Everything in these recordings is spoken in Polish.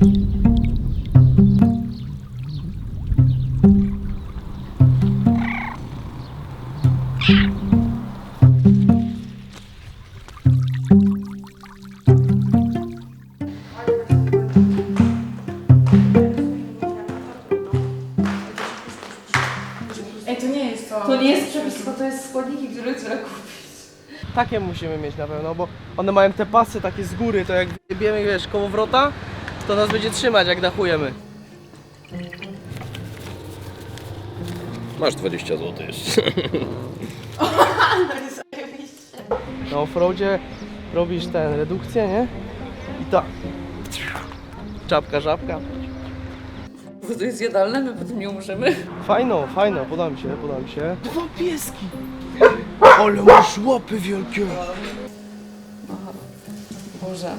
Ej, to nie jest to. To nie jest przepis, tylko to jest składniki, które trzeba kupić. Takie musimy mieć na pewno, bo one mają te pasy takie z góry, to jak biemy, wiesz, koło wrota, to nas będzie trzymać jak dachujemy. Masz 20 zł jeszcze. Na offroadzie robisz ten, redukcję, nie? I tak. Czapka, żabka. Bo to jest jadalne, my potem nie umrzemy. Fajno, fajno, podoba mi się, podoba mi się. Dwa pieski! Ale masz łapy wielkie! Boże.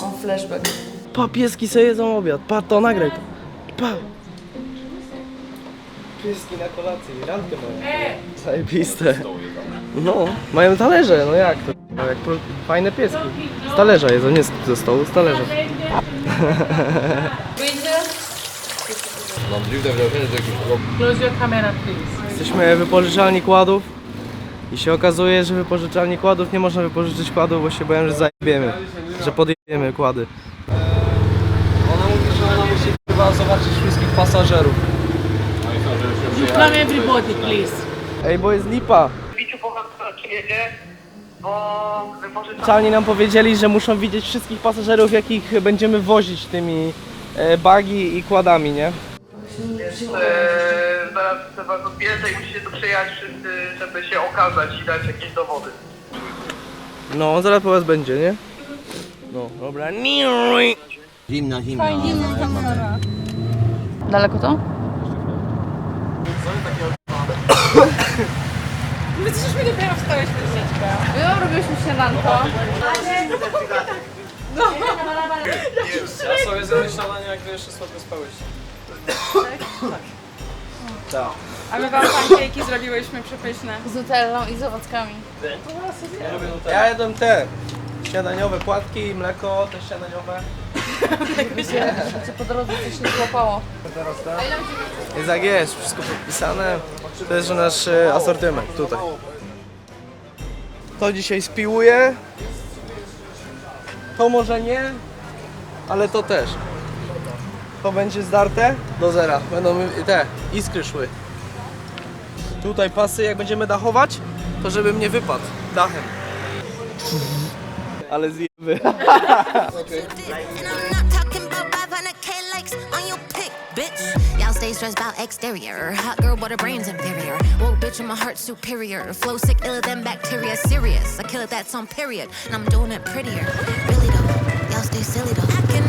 Mam flashback. Pa, pieski sobie jedzą obiad. Pa, to nagraj to. Pa! Pieski na kolację, randkę mają. Zajebiste. No, mają talerze, no jak to? No, jak pro... Fajne pieski. Z talerza jedzą, nie z- ze stołu, z talerza. Mam dziwne wrażenie, że jakiś chłop Close your camera, please. Jesteśmy w wypożyczalni kładów i się okazuje, że w wypożyczalni kładów nie można wypożyczyć kładów, bo się boję, że zajebiemy, że podjebiemy kłady. Chyba zobaczyć wszystkich pasażerów. You come everybody, please. Ej, bo jest lipa. Biciu po was jedzie, bo Czalni nam powiedzieli, że muszą widzieć wszystkich pasażerów, jakich będziemy wozić tymi e, bagi i kładami, nie? e, zaraz chce was odbierze i musicie tu przyjechać wszyscy, żeby się okazać i dać jakieś dowody. No, zaraz po was będzie, nie? No, dobra. Zimna, zimna. Daleko to? My przecież my dopiero wstałyśmy z dziecka. No, robiliśmy śniadanko. Ja sobie zrobię śniadanie, jak wy jeszcze słodko spałeś. A my wam pancake'i zrobiłyśmy przepyszne. Z nutellą i z owockami. Ja jadłem te śniadaniowe płatki, mleko, te śniadaniowe. Wiecie, że po drodze coś nie złapało. Jest jak jest, wszystko podpisane. To jest nasz e, asortyment tutaj. To dzisiaj spiłuje. To może nie, ale to też. To będzie zdarte do zera. Będą te iskry szły. Tutaj pasy, jak będziemy dachować, to żeby mnie wypadł dachem. Ale zjemy. I'm not talking about 500k likes on your pic, bitch. Y'all stay stressed about exterior. Hot girl, but her brain's inferior. Woke bitch, and my heart superior. Flow sick, iller than bacteria. Serious. I kill it, that's on period. And I'm doing it prettier. Really though, y'all stay silly though.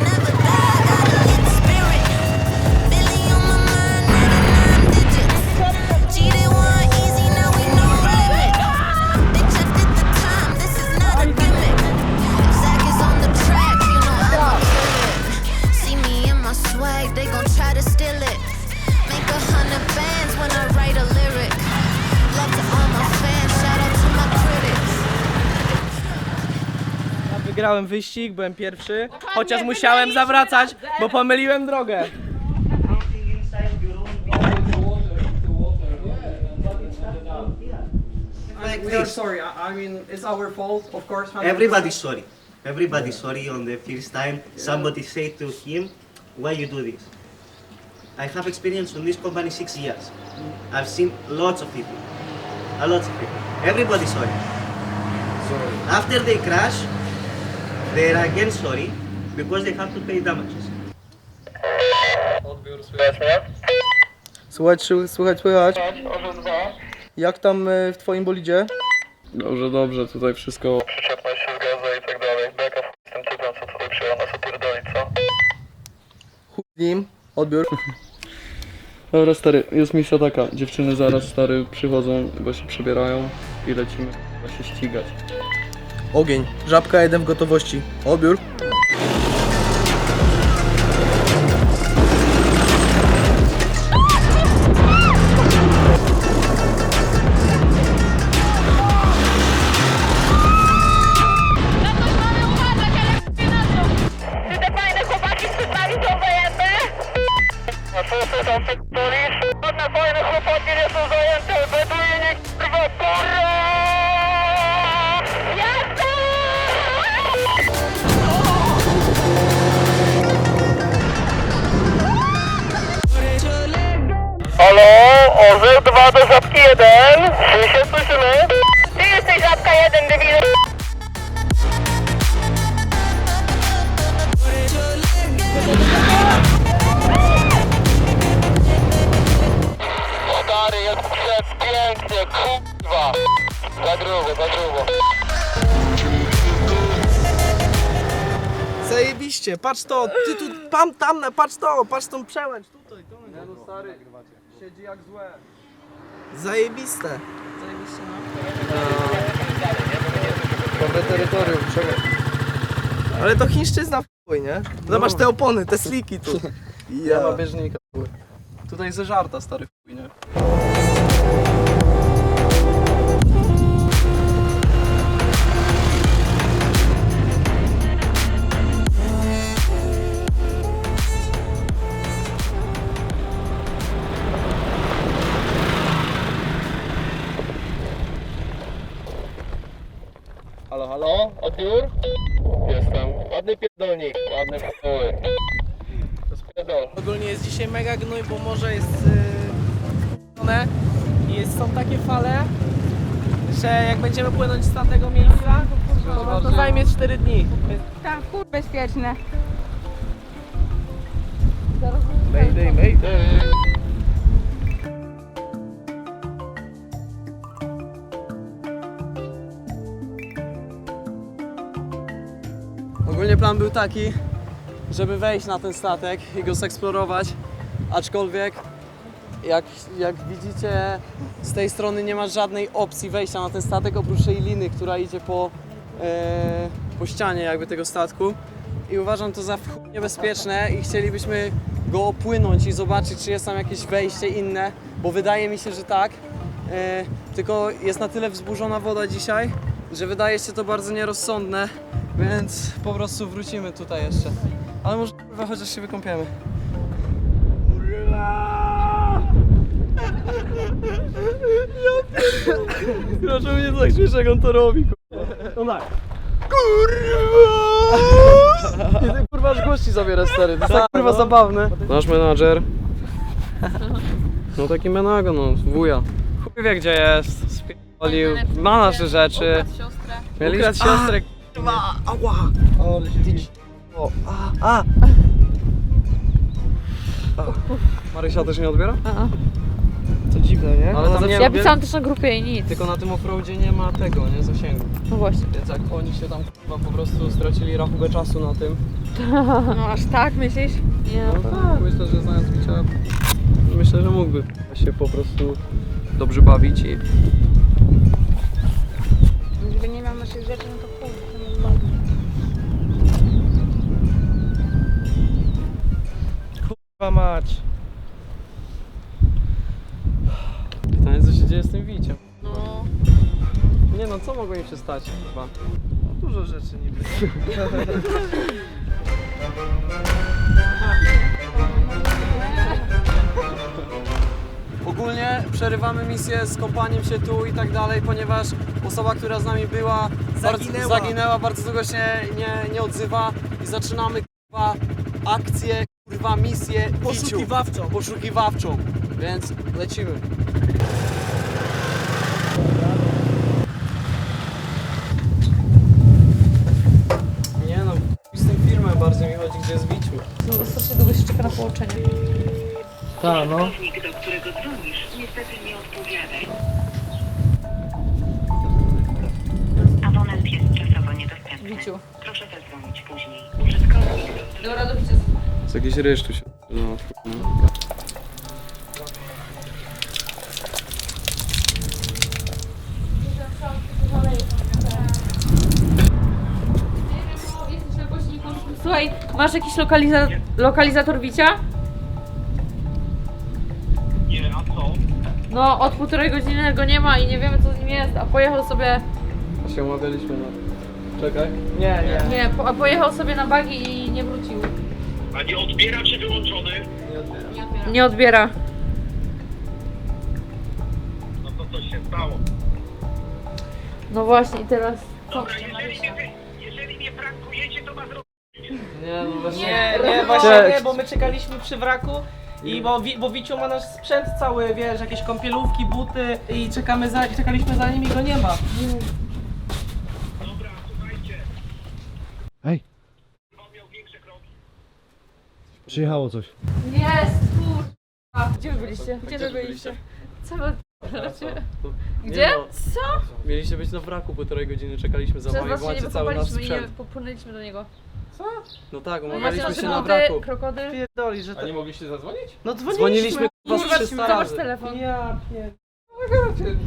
Wygrałem wyścig, byłem pierwszy, chociaż musiałem zawracać, bo pomyliłem drogę. We are sorry. I, I mean, it's our fault, of course. 100%. Everybody's sorry. Everybody's sorry on the first time somebody say to him, why you do this? I have experience on this company six years. I've seen lots of people. A lot of people. Everybody's sorry. After they crash, they're again sorry because they have to pay damages. Słuchaj, czy- słuchaj, słychać? Jak tam y, w twoim bolidzie? Dobrze, dobrze, tutaj wszystko Przyczepność się zgadza i tak dalej. Beka w tym typem, co tutaj przyjął nas opierdolić, co? Chuj z nim, odbiór. Dobra stary, jest misja taka. Dziewczyny zaraz stary przychodzą, bo się przebierają i lecimy chyba się ścigać. Ogień, żabka jeden w gotowości, odbiór. Orzeł 2 do żabki 1. Czy się słyszymy? Ty jesteś żabka 1, debilu. Stary, jest przepięknie, kurwa. Za grubo, za grubo. Zajebiście, patrz to, ty tu, tam, tam, patrz to, patrz tą przełęcz, tutaj, to Nie no stary, siedzi jak złe. Zajebiste. Dobre terytorium, czekaj. Ale to chińszczyzna w chuj, nie? Zobacz te opony, te sliki tu. Ja bieżnika. Tutaj ze żarta stary chuj, nie? Halo, odbiór? Jestem. Ładny pierdolnik, ładny pierdolnik. To jest pierdol. Ogólnie jest dzisiaj mega gnój, bo morze jest yy, i jest, są takie fale, że jak będziemy płynąć z tamtego miejsca, to, to zajmie 4 dni. Tam kur bezpieczne. Mayday, mayday. Plan był taki, żeby wejść na ten statek i go zeksplorować, aczkolwiek jak, jak widzicie z tej strony nie ma żadnej opcji wejścia na ten statek oprócz tej liny, która idzie po, e, po ścianie jakby tego statku. I uważam to za niebezpieczne i chcielibyśmy go opłynąć i zobaczyć czy jest tam jakieś wejście inne, bo wydaje mi się, że tak, e, tylko jest na tyle wzburzona woda dzisiaj, że wydaje się to bardzo nierozsądne, więc po prostu wrócimy tutaj jeszcze. Ale może kurwa, chociaż się wykąpiemy. Proszę mnie tak śmiesz, jak on to robi, kurwa. No tak. Kurwa! I ty kurwa aż gości zabierasz stary, to jest tak kurwa zabawne. Nasz menadżer. No taki menago, no, wuja. Chuj wie gdzie jest, spierdolił, ma nasze rzeczy. Mieliśmy Ukradł siostrę, k***a, ała. O, ty o, a, a. Marysia też nie odbiera? To dziwne, nie? Ale tam nie Ja pisałam też na grupie i nic. Tylko na tym offroadzie nie ma tego, nie? Zasięgu. No właśnie. Więc jak oni się tam kurwa po prostu stracili rachubę czasu na tym. No aż tak myślisz? Nie. No tak, myślę, że znając Bicia, myślę, że mógłby się po prostu dobrze bawić i Gdyby nie miał naszych rzeczy, no mać. pytanie co się dzieje z tym Wiciem. No. Nie no, co mogło im się stać chyba? Dużo rzeczy niby. Ogólnie przerywamy misję z kąpaniem się tu i tak dalej, ponieważ osoba, która z nami była, Zaginęła. Bardzo, zaginęła bardzo długo się nie, nie odzywa i zaczynamy kurwa akcję, kurwa misję. Poszukiwawczą. poszukiwawczą, więc lecimy. Nie no, z tym filmem bardziej mi chodzi, gdzie jest Wiciu. No, strasznie długo się czeka na połączenie. Tak, no. Użytkownik, do którego dzwonisz, niestety nie odpowiada. Abonent jest czasowo niedostępny. Wiciu. Proszę zadzwonić później. Użytkownik, do Dobra, do bicia. Z jakiś ryż tu się... No, no. Słuchaj, masz jakiś lokaliza lokalizator Wicia? Nie, a co? No, od półtorej godziny go nie ma i nie wiemy co z nim jest, a pojechał sobie... A się umawialiśmy na... Czekaj. Nie, nie. Nie, po, a pojechał sobie na bagi i nie wrócił. A nie odbiera czy wyłączony? Nie odbiera. No to coś się stało. No właśnie, i teraz... Co? Dobra, jeżeli mnie, jeżeli mnie prankujecie, to ma zrobić. Nie no, właśnie... Nie, nie, właśnie nie, bo my czekaliśmy przy wraku I bo, Wi- bo Wiciu ma nasz sprzęt cały, wiesz, jakieś kąpielówki, buty i czekamy za, czekaliśmy za nim i go nie ma. Przyjechało coś. Jest, kurwa. Gdzie wy byliście? Gdzie wy byliście? Co wy Gdzie? no. Co? Mieliście być na wraku półtorej godziny, czekaliśmy za Przez wami, was się nie macie cały nasz wykopaliśmy i nie sprzęt. popłynęliśmy do niego. No tak, No macie umawialiśmy się na wraku. krokodyl. Pierdoli, że A nie mogliście zadzwonić? No dzwoniliśmy. Dzwoniliśmy was Kurwa, 300 zobacz razy. telefon. Ja.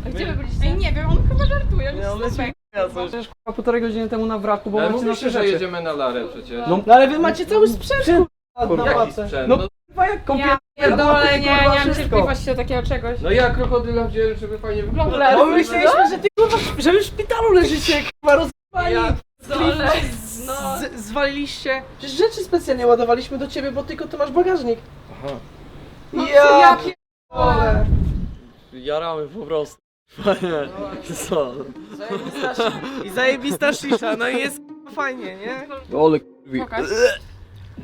A gdzie wy byliście? Ej, nie wiem, on chyba żartuje, on Nie, jest super. Przecież kurwa, półtorej godziny temu na wraku, bo Ale macie mówiliście, nasze że rzeczy. jedziemy na Larę przecież. No, ale wy macie cały sprzęt, kurwa, Jaki sprzęt? No No, kurwa, jak. Ja pierdolę, nie, nie kurwa, mam cierpliwości do takiego czegoś. no ja krokodyla wziąłem, żeby fajnie. Komplet. Bo my myśleliśmy, że ty kurwa, że wy w szpitalu leżycie, kurwa, rozwali. Ale no. Z, zwaliliście. Przecież rzeczy specjalnie ładowaliśmy do ciebie, bo tylko ty masz bagażnik. Aha. Ja, ja pierdolę. Jaramy po prostu. Fajnie. Co? I zajebista szysza, no i jest kurwa, fajnie, nie? Ole. Pokaż.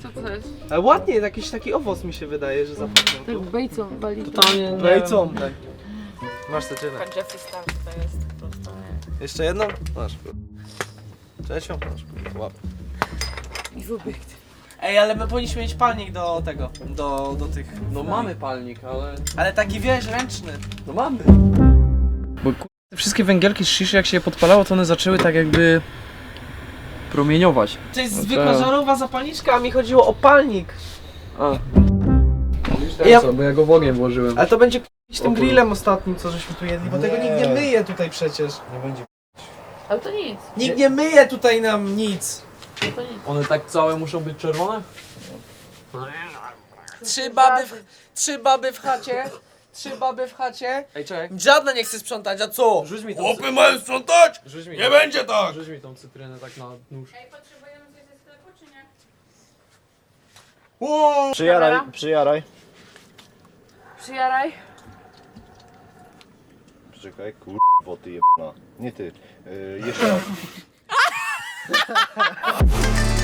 Co to jest? Ale ładnie, jakiś taki owoc mi się wydaje, że zapomniał. Tak bejcą wali. Totalnie nie Wejcą. Masz. Pan Jeffy Star to jest po prostu. nie. Jeszcze jedną? Masz. Trzecią? Masz. Łap. I wybieg. Ej, ale my powinniśmy mieć palnik do tego, do, do tych. No mamy palnik, ale... Ale taki wiesz, ręczny. No mamy. Bo ku- te wszystkie węgielki z sziszy jak się je podpalało, to one zaczęły tak jakby promieniować. To jest No zwykła tak. żarowa zapalniczka, a mi chodziło o palnik. A. Ja- Ja... co, bo ja go w ogień włożyłem. Ale to będzie k***ć tym grillem ostatnim, co żeśmy tu jedli, bo tego nikt nie myje tutaj przecież. Nie będzie. Ale to nic. Nikt nie myje tutaj nam nic. To nic. One tak całe muszą być czerwone? Trzy baby w, trzy baby w chacie. Trzy baby w chacie. Ej, czekaj. Żadna nie chce sprzątać, a co? Rzuć mi tą Chłopy mają sprzątać! Rzuć mi Nie tą- będzie tak! Rzuć mi tą cytrynę tak na nóż. Przyjaraj, przyjaraj. Przyjaraj. Czekaj, kurwo ty jebana. Nie ty. Yy, jeszcze raz.